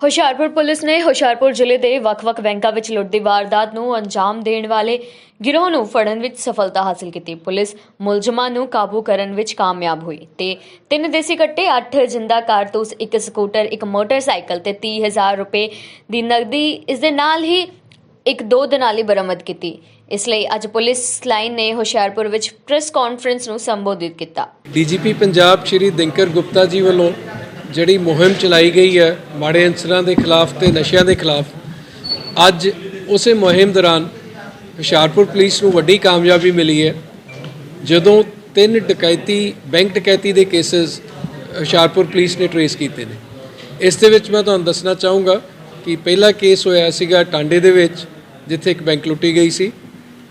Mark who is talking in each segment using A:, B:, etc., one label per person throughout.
A: Hoshiarpur police ਨੇ ਹੁਸ਼ਿਆਰਪੁਰ ਜ਼ਿਲ੍ਹੇ ਦੇ ਵੱਖ-ਵੱਖ ਬੈਂਕਾਂ ਵਿੱਚ ਲੁੱਟ ਦੀ ਵਾਰਦਾਤ ਨੂੰ ਅੰਜਾਮ ਦੇਣ ਵਾਲੇ ਗਿਰੋਹ ਨੂੰ ਫੜਨ ਵਿੱਚ ਸਫਲਤਾ ਹਾਸਲ ਕੀਤੀ। ਪੁਲਿਸ ਮੁਲਜ਼ਮਾਂ ਨੂੰ ਕਾਬੂ ਕਰਨ ਵਿੱਚ ਕਾਮਯਾਬ ਹੋਈ ਤੇ ਤਿੰਨ ਦੇਸੀ ਕੱਟੇ 8 ਜਿੰਦਾ ਕਾਰਤੂਸ, ਇੱਕ ਸਕੂਟਰ, ਇੱਕ ਮੋਟਰਸਾਈਕਲ ਤੇ 30000 ਰੁਪਏ ਦੀ ਨਕਦੀ, ਇਸ ਦੇ ਨਾਲ ਹੀ ਇੱਕ ਦੋ ਦਿਨਾਲੀ ਬਰਾਮਦ ਕੀਤੀ। ਇਸ ਲਈ ਅੱਜ ਪੁਲਿਸ ਲਾਈਨ ਨੇ ਹੁਸ਼ਿਆਰਪੁਰ ਵਿੱਚ ਪ੍ਰੈਸ ਕਾਨਫਰੰਸ ਨੂੰ ਸੰਬੋਧਿਤ ਕੀਤਾ।
B: ਡੀਜੀਪੀ ਪੰਜਾਬ ਸ਼੍ਰੀ ਦਿਨਕਰ ਗੁਪਤਾ ਜੀ ਵੱਲੋਂ ਜਿਹੜੀ ਮੁਹਿੰਮ ਚਲਾਈ ਗਈ ਹੈ ਮਾੜੇ ਅਨਸਰਾਂ ਦੇ ਖਿਲਾਫ ਤੇ ਨਸ਼ਿਆਂ ਦੇ ਖਿਲਾਫ, ਅੱਜ ਉਸੇ ਮੁਹਿੰਮ ਦੌਰਾਨ ਹੁਸ਼ਿਆਰਪੁਰ ਪੁਲਿਸ ਨੂੰ ਵੱਡੀ ਕਾਮਯਾਬੀ ਮਿਲੀ ਹੈ। ਜਦੋਂ ਤਿੰਨ ਡਕੈਤੀ, ਬੈਂਕ ਡਕੈਤੀ ਦੇ ਕੇਸਸ ਹੁਸ਼ਿਆਰਪੁਰ ਪੁਲਿਸ ਨੇ ਟਰੇਸ ਕੀਤੇ ਨੇ। ਇਸ ਦੇ ਵਿੱਚ ਮੈਂ ਤੁਹਾਨੂੰ ਦੱਸਣਾ ਚਾਹੂੰਗਾ ਕਿ ਪਹਿਲਾ ਕੇਸ ਹੋਇਆ ਸੀਗਾ ਟਾਂਡੇ ਦੇ ਵਿੱਚ, ਜਿੱਥੇ ਇੱਕ ਬੈਂਕ ਲੁੱਟੀ ਗਈ ਸੀ।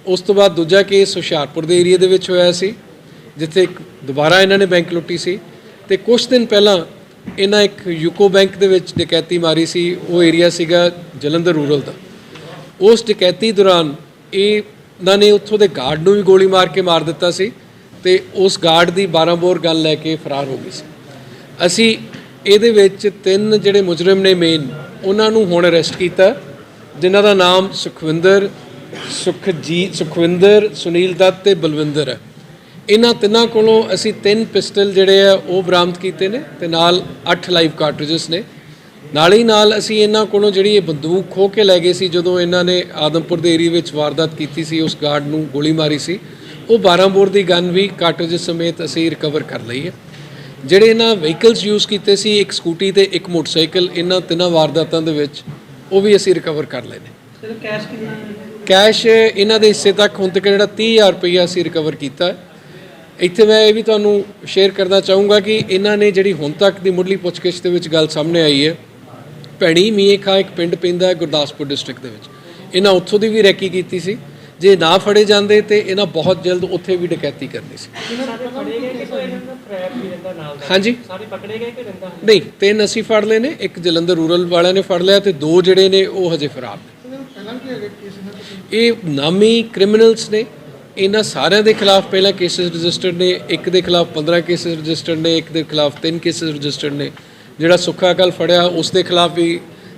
B: ਉਸ ਤੋਂ ਬਾਅਦ ਦੂਜਾ ਕੇਸ ਹੁਸ਼ਿਆਰਪੁਰ ਦੇ ਏਰੀਆ ਦੇ ਵਿੱਚ ਹੋਇਆ ਸੀ, ਜਿੱਥੇ ਇੱਕ ਦੁਬਾਰਾ ਇਹਨਾਂ ਨੇ ਬੈਂਕ ਲੁੱਟੀ ਸੀ। ਤੇ ਕੁਝ ਦਿਨ ਪਹਿਲਾਂ ਇਹਨਾਂ ਇੱਕ ਯੂਕੋ ਬੈਂਕ ਦੇ ਵਿੱਚ ਡਕੈਤੀ ਮਾਰੀ ਸੀ, ਉਹ ਏਰੀਆ ਸੀਗਾ ਜਲੰਧਰ ਰੂਰਲ ਦਾ। ਉਸ ਡਕੈਤੀ ਦੌਰਾਨ ਇਹ ਇਹਨਾਂ ਨੇ ਉੱਥੋਂ ਦੇ ਗਾਰਡ ਨੂੰ ਵੀ ਗੋਲੀ ਮਾਰ ਕੇ ਮਾਰ ਦਿੱਤਾ ਸੀ ਤੇ ਉਸ ਗਾਰਡ ਦੀ 12 ਬੋਰ ਗੱਲ ਲੈ ਕੇ ਫਰਾਰ ਹੋ ਗਈ ਸੀ। ਅਸੀਂ ਇਹਦੇ ਵਿੱਚ ਤਿੰਨ ਜਿਹੜੇ ਮੁਜਰਮ ਨੇ ਮੇਨ ਉਹਨਾਂ ਨੂੰ ਹੁਣ ਅਰੈਸਟ ਕੀਤਾ, ਜਿਨ੍ਹਾਂ ਦਾ ਨਾਮ ਸੁਖਵਿੰਦਰ ਸੁਖਜੀਤ ਸੁਖਵਿੰਦਰ, ਸੁਨੀਲ ਦੱਤ ਤੇ ਬਲਵਿੰਦਰ ਹੈ। ਇਹਨਾਂ ਤਿੰਨਾਂ ਕੋਲੋਂ ਅਸੀਂ ਤਿੰਨ ਪਿਸਟਲ ਜਿਹੜੇ ਆ ਉਹ ਬਰਾਮਦ ਕੀਤੇ ਨੇ ਤੇ ਨਾਲ 8 ਲਾਈਵ ਕਾਰਟ੍ਰਿਜਸ ਨੇ ਨਾਲ ਹੀ ਨਾਲ ਅਸੀਂ ਇਹਨਾਂ ਕੋਲੋਂ ਜਿਹੜੀ ਇਹ ਬੰਦੂਕ ਖੋ ਕੇ ਲੈ ਗਏ ਸੀ ਜਦੋਂ ਇਹਨਾਂ ਨੇ ਆਦਮਪੁਰ ਦੇ ਏਰੀਆ ਵਿੱਚ ਵਾਰਦਾਤ ਕੀਤੀ ਸੀ ਉਸ ਗਾਰਡ ਨੂੰ ਗੋਲੀ ਮਾਰੀ ਸੀ ਉਹ 12 ਬੋਰ ਦੀ ਗਨ ਵੀ ਕਾਰਟ੍ਰਿਜਸ ਸਮੇਤ ਅਸੀਂ ਰਿਕਵਰ ਕਰ ਲਈ ਹੈ ਜਿਹੜੇ ਇਹਨਾਂ ਵਹੀਕਲਸ ਯੂਜ਼ ਕੀਤੇ ਸੀ ਇੱਕ ਸਕੂਟੀ ਤੇ ਇੱਕ ਮੋਟਰਸਾਈਕਲ ਇਹਨਾਂ ਤਿੰਨਾਂ ਵਾਰਦਾਤਾਂ ਦੇ ਵਿੱਚ ਉਹ ਵੀ ਅਸੀਂ ਰਿਕਵਰ ਕਰ ਲਏ ਨੇ
C: ਕਿੰਨਾ?
B: ਕੈਸ਼ ਇਹਨਾਂ ਦੇ ਹਿੱਸੇ ਤੱਕ ਹੁਣ ਤੱਕ ਜਿਹੜਾ 30000 ਰੁਪਈਆ ਅਸੀਂ ਰਿਕਵਰ ਕੀਤਾ ਹੈ। ਇੱਥੇ ਮੈਂ ਇਹ ਵੀ ਤੁਹਾਨੂੰ ਸ਼ੇਅਰ ਕਰਨਾ ਚਾਹੂੰਗਾ ਕਿ ਇਹਨਾਂ ਨੇ ਜਿਹੜੀ ਹੁਣ ਤੱਕ ਦੀ ਮੁੱਢਲੀ ਪੁੱਛਗਿੱਛ ਦੇ ਵਿੱਚ ਗੱਲ ਸਾਹਮਣੇ ਆਈ ਹੈ, ਭੈਣੀ ਮੀਏ ਖਾ ਇੱਕ ਪਿੰਡ ਪੈਂਦਾ ਹੈ ਗੁਰਦਾਸਪੁਰ ਡਿਸਟ੍ਰਿਕਟ ਦੇ ਵਿੱਚ। ਇਹਨਾਂ ਉੱਥੋਂ ਦੀ ਵੀ ਰੈਕੀ ਕੀਤੀ ਸੀ। ਜੇ ਨਾ ਫੜੇ ਜਾਂਦੇ ਤੇ ਇਹਨਾਂ ਬਹੁਤ ਜਲਦ ਉੱਥੇ ਵੀ ਡਕੈਤੀ ਕਰਨੀ ਸੀ। ਹਾਂਜੀ।
C: ਸਾਰੇ ਪਕੜੇ ਗਏ ਕਿ ਰਹਿੰਦਾ
B: ਨਹੀਂ, ਤਿੰਨ ਅਸੀਂ ਫੜ ਲਏ ਨੇ, ਇੱਕ ਜਲੰਧਰ ਰੂਰਲ ਵਾਲਿਆਂ ਨੇ ਫੜ ਲਿਆ ਤੇ ਦੋ ਜਿਹੜੇ ਨੇ ਉਹ ਹਜੇ ਫਰਾਰ ਨੇ। ਇਹ ਨਾਮੀ ਕ੍ਰਿਮੀਨਲਸ ਨੇ। ਇਹਨਾਂ ਸਾਰਿਆਂ ਦੇ ਖਿਲਾਫ ਪਹਿਲਾਂ ਕੇਸਸ ਰਜਿਸਟਰਡ ਨੇ, ਇੱਕ ਦੇ ਖਿਲਾਫ 15 ਕੇਸਸ ਰਜਿਸਟਰਡ ਨੇ, ਇੱਕ ਦੇ ਖਿਲਾਫ 3 ਕੇਸਸ ਰਜਿਸਟਰਡ ਨੇ। ਜਿਹੜਾ ਸੁੱਖਾ ਕੱਲ ਫੜਿਆ, ਉਸ ਦੇ ਖਿਲਾਫ ਵੀ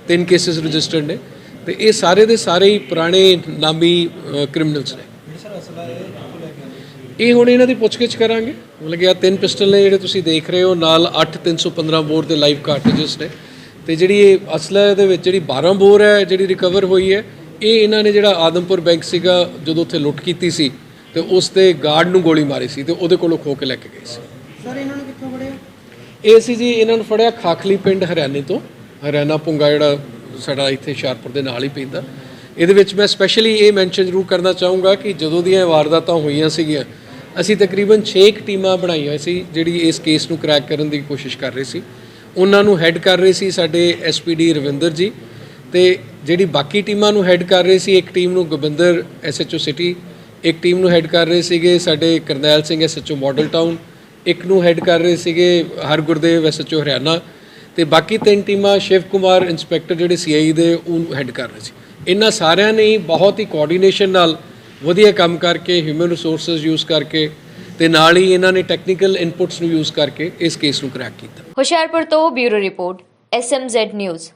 B: 3 ਕੇਸਸ ਰਜਿਸਟਰਡ ਨੇ। ਤੇ ਇਹ ਸਾਰੇ ਦੇ ਸਾਰੇ ਹੀ ਪੁਰਾਣੇ ਨਾਮੀ ਕ੍ਰਿਮੀਨਲਸ ਨੇ। ਇਹ ਹੁਣ ਇਹਨਾਂ ਦੀ ਪੁੱਛਗਿੱਛ ਕਰਾਂਗੇ। ਮਤਲਬ ਕਿ ਆ ਤਿੰਨ ਪਿਸਟਲ ਨੇ ਜਿਹੜੇ ਤੁਸੀਂ ਦੇਖ ਰਹੇ ਹੋ, ਨਾਲ 8 315 ਬੋਰ ਦੇ ਲਾਈਵ ਕਾਰਟ੍ਰਿਜਸ ਨੇ। ਤੇ ਜਿਹੜੀ ਇਹ ਅਸਲਾ ਦੇ ਵਿੱਚ ਜਿਹੜੀ 12 ਬੋਰ ਹੈ, ਜਿਹੜੀ ਰਿਕਵਰ ਹੋਈ ਹੈ, ਇਹ ਇਹਨਾਂ ਨੇ ਜਿਹੜਾ ਆਦਮਪੁਰ ਬੈਂਕ ਸੀਗਾ, ਜਦੋਂ ਉੱਥੇ ਲੁੱਟ ਕੀਤੀ ਸੀ ਤੇ ਉਸ ਤੇ ਗਾਰਡ ਨੂੰ ਗੋਲੀ ਮਾਰੀ ਸੀ ਤੇ ਉਹਦੇ ਕੋਲੋਂ ਖੋ ਕੇ ਲੈ ਕੇ ਗਏ ਸੀ।
C: ਸਰ ਇਹਨਾਂ ਨੂੰ ਕਿੱਥੋਂ ਫੜਿਆ?
B: ਇਹ ਸੀ ਜੀ ਇਹਨਾਂ ਨੂੰ ਫੜਿਆ ਖਾਖਲੀ ਪਿੰਡ ਹਰਿਆਣੇ ਤੋਂ। ਹਰਿਆਣਾ ਪੁੰਗਾ ਜਿਹੜਾ ਸਾਡਾ ਇੱਥੇ ਹੁਸ਼ਿਆਰਪੁਰ ਦੇ ਨਾਲ ਹੀ ਪੈਂਦਾ ਇਹਦੇ ਵਿੱਚ ਮੈਂ ਸਪੈਸ਼ਲੀ ਇਹ ਮੈਂਸ਼ਨ ਜ਼ਰੂਰ ਕਰਨਾ ਚਾਹੂੰਗਾ ਕਿ ਜਦੋਂ ਦੀਆਂ ਵਾਰਦਾਤਾਂ ਹੋਈਆਂ ਸੀਗੀਆਂ ਅਸੀਂ ਤਕਰੀਬਨ 6 ਟੀਮਾਂ ਬਣਾਈਆਂ ਸੀ ਜਿਹੜੀ ਇਸ ਕੇਸ ਨੂੰ ਕ੍ਰੈਕ ਕਰਨ ਦੀ ਕੋਸ਼ਿਸ਼ ਕਰ ਰਹੇ ਸੀ। ਉਹਨਾਂ ਨੂੰ ਹੈੱਡ ਕਰ ਰਹੇ ਸੀ ਸਾਡੇ ਐਸਪੀਡੀ ਰਵਿੰਦਰ ਜੀ ਤੇ ਜਿਹੜੀ ਬਾਕੀ ਟੀਮਾਂ ਨੂੰ ਹੈੱਡ ਕਰ ਰਹੇ ਸੀ ਇੱਕ ਟੀਮ ਨੂੰ ਗੋਬਿੰਦਰ ਐਸਐਚਓ ਸਿਟੀ ਇੱਕ ਟੀਮ ਨੂੰ ਹੈੱਡ ਕਰ ਰਹੇ ਸੀਗੇ, ਸਾਡੇ Karnail Singh SHO model town, ਇੱਕ ਨੂੰ ਹੈੱਡ ਕਰ ਰਹੇ ਸੀਗੇ ਹਰਗੁਰਦੇਵ ਐਸਐਚਓ ਹਰਿਆਣਾ, ਤੇ ਬਾਕੀ ਤਿੰਨ ਟੀਮਾਂ ਸ਼ਿਵ ਕੁਮਾਰ, ਇੰਸਪੈਕਟਰ ਜਿਹੜੇ ਸੀਆਈ ਦੇ, ਉਹ ਹੈੱਡ ਕਰ ਰਹੇ ਸੀ। ਇਹਨਾਂ ਸਾਰਿਆਂ ਨੇ ਬਹੁਤ ਹੀ ਕੋਆਰਡੀਨੇਸ਼ਨ ਨਾਲ ਵਧੀਆ ਕੰਮ ਕਰਕੇ ਹਿਊਮਨ ਰਿਸੋਰਸਸ ਯੂਜ਼ ਕਰਕੇ, ਤੇ ਨਾਲ ਹੀ ਇਹਨਾਂ ਨੇ ਟੈਕਨੀਕਲ ਇਨਪੁਟਸ ਨੂੰ ਯੂਜ਼ ਕਰਕੇ ਇਸ ਕੇਸ ਨੂੰ ਕ੍ਰੈਕ ਕੀਤਾ।
A: ਹੁਸ਼ਿਆਰਪੁਰ ਤੋਂ ਬਿਊਰੋ ਰਿਪੋਰਟ ਐਸਐਮਜ਼ੈਡ ਨਿਊਜ਼